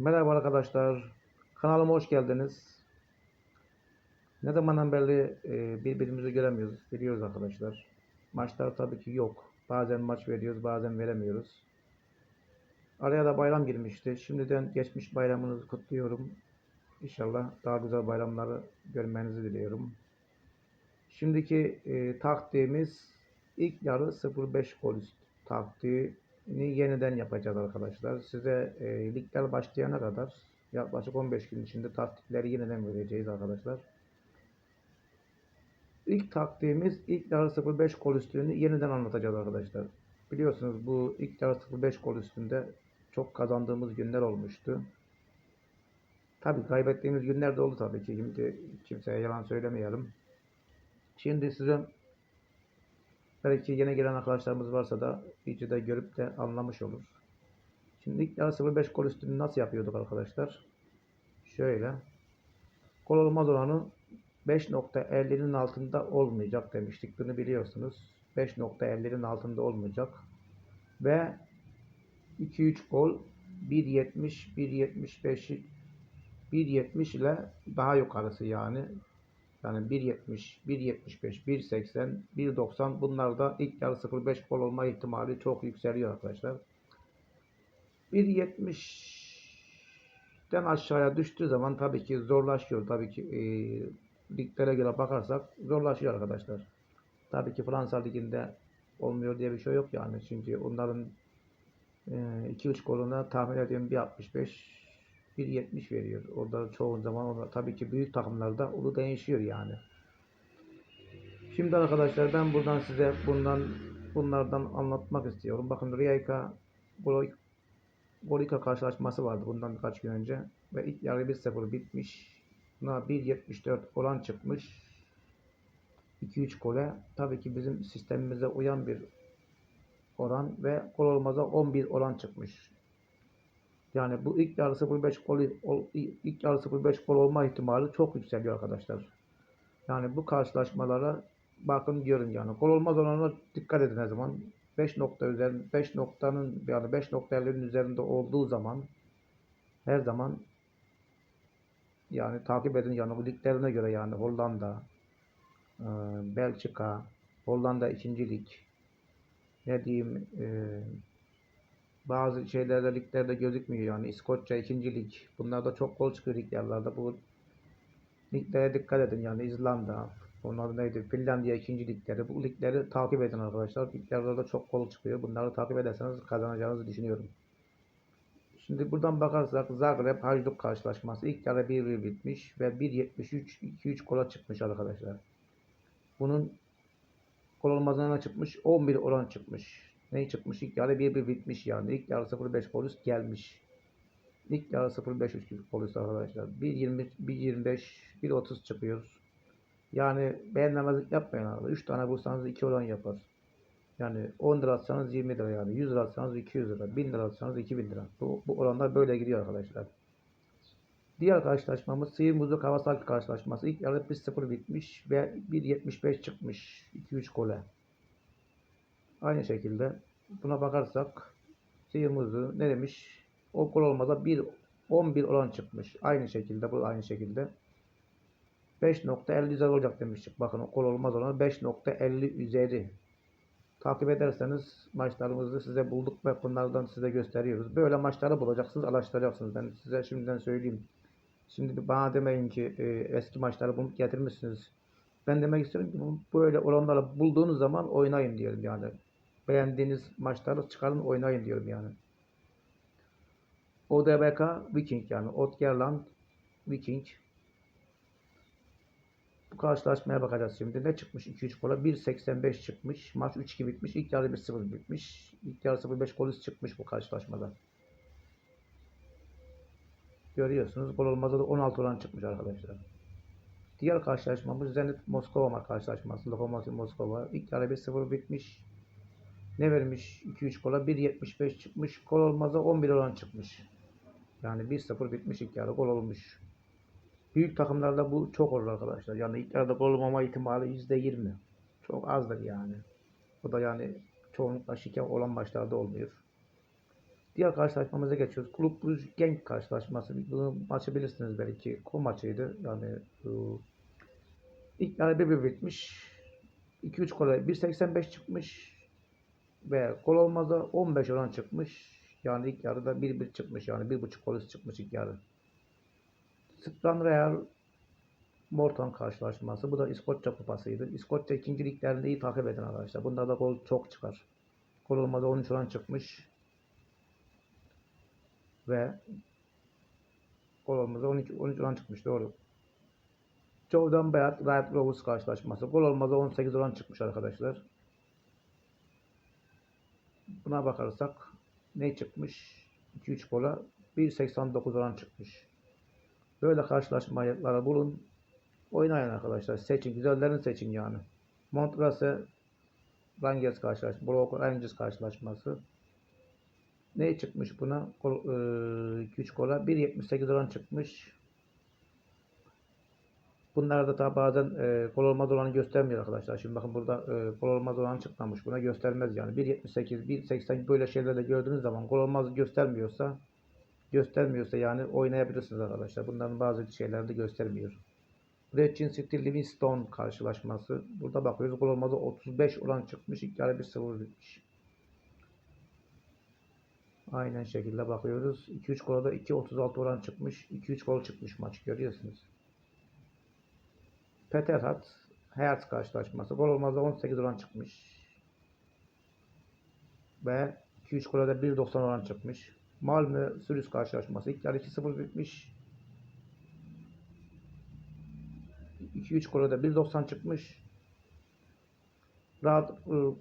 Merhaba arkadaşlar. Kanalıma hoş geldiniz. Ne zamandan beri e, birbirimizi göremiyoruz. Biliyoruz arkadaşlar. Maçlar tabii ki yok. Bazen maç veriyoruz, bazen veremiyoruz. Araya da bayram girmişti. Şimdiden geçmiş bayramınızı kutluyorum. İnşallah daha güzel bayramları görmenizi diliyorum. Şimdiki e, taktiğimiz ilk yarı 05 gol üst taktiğini yeniden yapacağız arkadaşlar. Size e, ligler başlayana kadar yaklaşık 15 gün içinde taktikleri yeniden vereceğiz arkadaşlar. İlk taktiğimiz ilk yarı 05 gol üstünü yeniden anlatacağız arkadaşlar. Biliyorsunuz bu ilk yarı 05 gol üstünde çok kazandığımız günler olmuştu. Tabii kaybettiğimiz günler de oldu tabii ki. Şimdi kimseye yalan söylemeyelim. Şimdi size belki yeni gelen arkadaşlarımız varsa da videoda görüp de anlamış olur. Şimdi ilk yarı 05 gol üstünü nasıl yapıyorduk arkadaşlar? Şöyle. Gol olmaz oranı 5.50'nin altında olmayacak demiştik. Bunu biliyorsunuz. 5.50'nin altında olmayacak. Ve 2-3 gol 1.70 1.75 1.70 ile daha yukarısı yani. Yani 1.70, 1.75, 1.80, 1.90 bunlarda ilk yarı 0.5 gol olma ihtimali çok yükseliyor arkadaşlar. 1.70'den aşağıya düştüğü zaman tabii ki zorlaşıyor. Tabii ki e, liglere göre bakarsak zorlaşıyor arkadaşlar. Tabii ki Fransa liginde olmuyor diye bir şey yok yani. Çünkü onların 2-3 goluna tahmin ediyorum 1.65 1.70 veriyor. Orada çoğu zaman orada tabii ki büyük takımlarda o da değişiyor yani. Şimdi arkadaşlar ben buradan size bundan bunlardan anlatmak istiyorum. Bakın Rijeka Golika karşılaşması vardı bundan birkaç gün önce ve ilk yarı 1-0 bitmiş. Buna 1.74 oran çıkmış. 2-3 gole. Tabii ki bizim sistemimize uyan bir oran ve gol olmaza 11 oran çıkmış. Yani bu ilk yarı 0.5 gol ol- ilk yarı 0.5 gol olma ihtimali çok yükseliyor arkadaşlar. Yani bu karşılaşmalara bakın görün yani. Gol olmaz oranına dikkat edin her zaman. 5 nokta üzerinde 5 noktanın yani 5.50'nin üzerinde olduğu zaman her zaman yani takip edin yani bu liglerine göre yani Hollanda, e, Belçika, Hollanda 2. lig ne diyeyim e, bazı şeylerde liglerde gözükmüyor yani İskoçya 2. lig. Bunlarda çok gol çıkıyor lig yerlerde. Bu liglere dikkat edin yani İzlanda, onlar neydi? Finlandiya 2. ligleri. Bu ligleri takip edin arkadaşlar. Liglerde de çok gol çıkıyor. Bunları takip ederseniz kazanacağınızı düşünüyorum. Şimdi buradan bakarsak Zagreb Hajduk karşılaşması ilk yarı 1-1 bitmiş ve 1.73 2-3 gola çıkmış arkadaşlar. Bunun gol olmazına çıkmış 11 oran çıkmış. Ne çıkmış? İlk yarı 1-1 bitmiş yani. İlk yarı 0.5 gol üst gelmiş. İlk yarı 0.5 üst gol üst arkadaşlar. 1.20 1.25 1.30 çıkıyor. Yani beğenmemezlik yapmayın abi. 3 tane bulsanız 2 oran yapar. Yani 10 lira atsanız 20 lira yani. 100 lira atsanız 200 lira. 1000 lira atsanız 2000 lira. Bu, bu oranlar böyle gidiyor arkadaşlar. Diğer karşılaşmamız Sihir Muzlu Kawasaki karşılaşması. İlk yarı 1-0 bitmiş ve 1.75 çıkmış. 2-3 gole. Aynı şekilde buna bakarsak Sihir Muzlu ne demiş? O gol olmaza 1 11 oran çıkmış. Aynı şekilde bu aynı şekilde. 5.50 üzeri olacak demiştik. Bakın gol olmaz oranı 5.50 üzeri. Takip ederseniz maçlarımızı size bulduk ve bunlardan size gösteriyoruz. Böyle maçları bulacaksınız, araştıracaksınız. Ben size şimdiden söyleyeyim. Şimdi bana demeyin ki e, eski maçları bulup getirmişsiniz. Ben demek istiyorum ki böyle olanları bulduğunuz zaman oynayın diyorum yani. Beğendiğiniz maçları çıkarın oynayın diyorum yani. ODBK Viking yani Otgerland Viking. Bu karşılaşmaya bakacağız şimdi. Ne çıkmış 2-3 gola? 1.85 çıkmış. Maç 3-2 bitmiş. İlk yarı 1-0 bitmiş. İlk yarı 0-5 gol üstü çıkmış bu karşılaşmada. Görüyorsunuz. Gol olmazda da 16 oran çıkmış arkadaşlar. Diğer karşılaşmamız Zenit Moskova karşılaşması. Lokomotiv Moskova. İlk yarı 1-0 bitmiş. Ne vermiş? 2-3 gola 1.75 çıkmış. Gol olmazda 11 oran çıkmış. Yani 1-0 bitmiş ilk yarı. Gol olmuş. Büyük takımlarda bu çok olur arkadaşlar. Yani ilk yarıda gol olmama ihtimali %20. Çok azdır yani. Bu da yani çoğunlukla şike olan maçlarda olmuyor. Diğer karşılaşmamıza geçiyoruz. Kulüp Brugge Genk karşılaşması. Bu maçı bilirsiniz belki. Kum maçıydı. Yani bu ilk yarı 1-1 bitmiş. 2-3 gole 1.85 çıkmış. Ve gol olmazda 15 oran çıkmış. Yani ilk yarıda 1-1 çıkmış. Yani 1.5 gol çıkmış ilk yarı. Sıkran Real Morton karşılaşması. Bu da İskoçya kupasıydı. İskoçya ikinci liglerinde iyi takip edin arkadaşlar. Bunda da gol çok çıkar. Gol olmadı 13 oran çıkmış. Ve gol olmadı 12, 13 oran çıkmış doğru. Jordan Beyat Riot Rovers karşılaşması. Gol olmadı 18 oran çıkmış arkadaşlar. Buna bakarsak ne çıkmış? 2-3 gola 1.89 oran çıkmış. Böyle karşılaşmalara bulun. Oynayın arkadaşlar. Seçin. Güzellerini seçin yani. Montrase Rangers karşılaşması. Brock Rangers karşılaşması. Ne çıkmış buna? 2-3 gola 1.78 oran çıkmış. Bunlar da tabi bazen e, gol olmaz olanı göstermiyor arkadaşlar. Şimdi bakın burada e, gol olmaz olanı çıkmamış. Buna göstermez yani. 1.78, 1.80 böyle şeylerde gördüğünüz zaman gol olmaz göstermiyorsa göstermiyorsa yani oynayabilirsiniz arkadaşlar. Bunların bazı şeyler de göstermiyor. Brechin City Livingstone karşılaşması. Burada bakıyoruz gol olmadı 35 olan çıkmış. İlk yarı 1-0 bitmiş. Aynen şekilde bakıyoruz. 2-3 gola da 2.36 oran çıkmış. 2-3 gol çıkmış maç görüyorsunuz. Peterhat Hertz karşılaşması. Gol olmazda 18 oran çıkmış. Ve 2-3 gola da 1.90 oran çıkmış. Malmö Sürüs karşılaşması. İlk yarı 2-0 bitmiş. 2-3 gola da 1.90 çıkmış. Rahat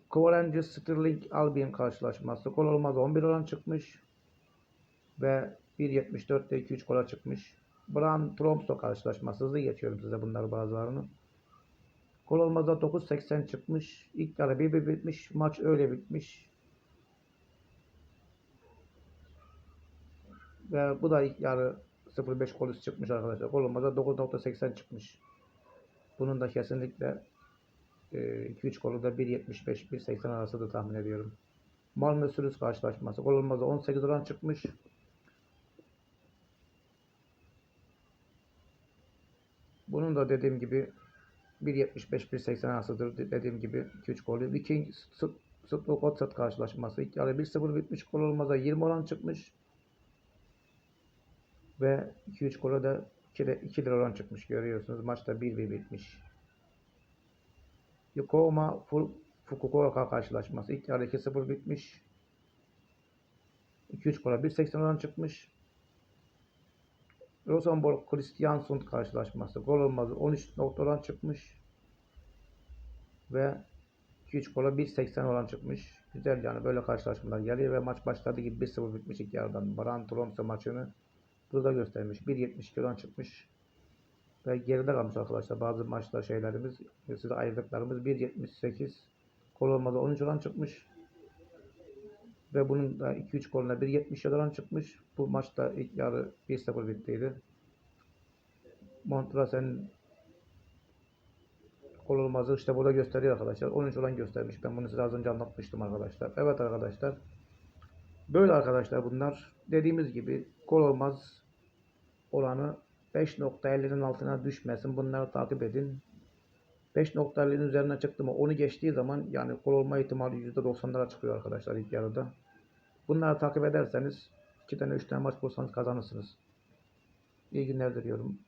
Kovalenci Sterling Albion karşılaşması. Gol olmazda 11 oran çıkmış. Ve 1.74'te 2-3 gola çıkmış. Bran Tromso karşılaşması. Hızlı geçiyorum size bunları bazılarını. Gol olmazda 9.80 çıkmış. İlk yarı 1-1 bitmiş. Maç öyle bitmiş. Ve bu da ilk yarı 0.5 gol üstü çıkmış arkadaşlar. Gol olmazda 9.80 çıkmış. Bunun da kesinlikle 2-3 golü da 1.75-1.80 arası da tahmin ediyorum. Malmö Sürüs karşılaşması. Gol olmazda 18 oran çıkmış. Bunun da dediğim gibi 1.75-1.80 arasıdır. Dediğim gibi 2-3 golü. Viking Stuttgart karşılaşması. İlk yarı 1-0 bitmiş. Gol olmazda 20 oran çıkmış. Ve 2-3 golü de 2 lira oran çıkmış. Görüyorsunuz. Maçta 1-1 bitmiş. Yokohama Fukuoka karşılaşması. İlk yarı 2-0 bitmiş. 2-3 gola 1.80 oran çıkmış. Rosenborg Kristiansund karşılaşması. Gol olmadı. 13 nokta çıkmış. Ve 2-3 gola 1.80 oran çıkmış. Güzel yani böyle karşılaşmalar geliyor ve maç başladı gibi 1-0 bitmiş ilk yarıdan. Baran Tromsø maçını burada göstermiş. 1.72 oran çıkmış. Ve geride kalmış arkadaşlar. Bazı maçlar şeylerimiz, size ayırdıklarımız 1.78 gol olmadı 13 oran çıkmış. Ve bunun da 2-3 golüne 1.77 oran çıkmış. Bu maçta ilk yarı 1-0 bittiydi. Montrasen gol olmazı işte burada gösteriyor arkadaşlar. 13 olan göstermiş. Ben bunu size az önce anlatmıştım arkadaşlar. Evet arkadaşlar. Böyle arkadaşlar bunlar. Dediğimiz gibi gol olmaz oranı 5.50'nin altına düşmesin. Bunları takip edin. 5.50'nin üzerine çıktı mı onu geçtiği zaman yani gol olma ihtimali %90'lara çıkıyor arkadaşlar ilk yarıda. Bunları takip ederseniz 2 tane 3 tane maç bulsanız kazanırsınız. İyi günler diliyorum.